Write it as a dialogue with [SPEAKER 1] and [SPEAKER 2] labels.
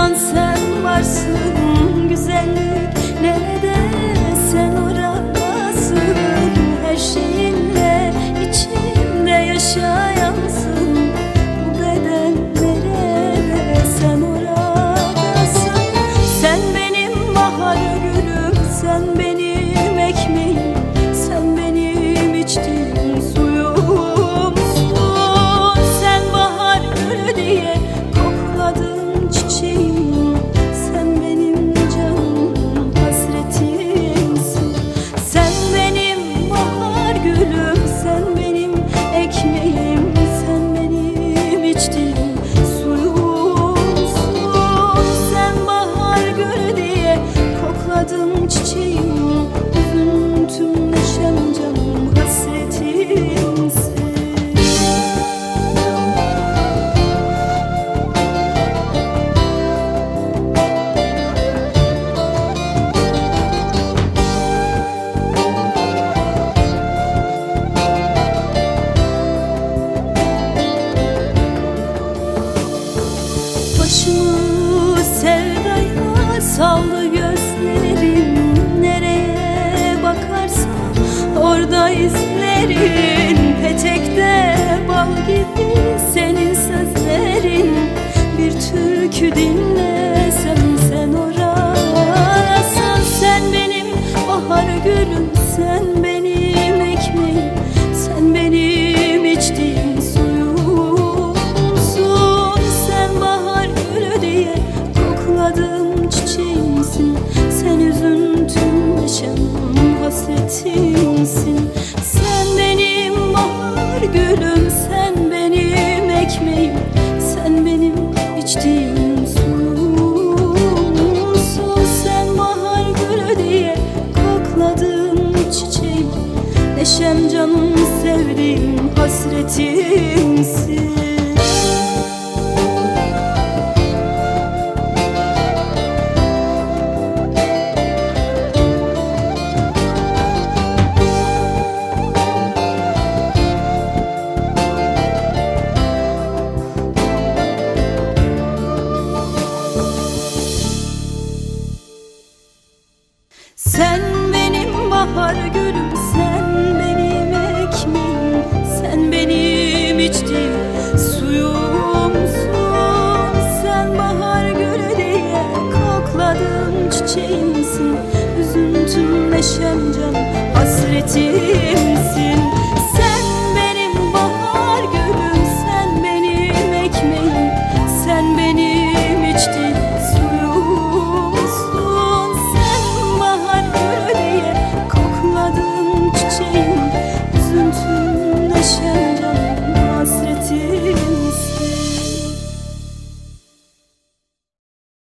[SPEAKER 1] İnan sen varsın. Güzellik nerede? Sen oradasın Her şeyinle içimde yaşayansın. Bu beden nerede? Sen oradasın Sen benim bahar gülüm sen benim orada izlerin Petekte bal gibi senin sözlerin. Bir türkü dinlesem sen orasın Sen benim bahar gülüm sen benim hasretimsin. Sen benim bahar gülüm sen benim ekmeğim Sen benim içtiğim suyumsun. Sen bahar gülü diye kokladım çiçeğim Neşem canım sevdiğim hasretimsin Sen benim bahar gülüm, sen benim ekmeğim, sen benim içtiğim suyumsun. Sen bahar gülü diye kokladım çiçeğimsin, üzüntüm neşem canım hasretim. 牵着。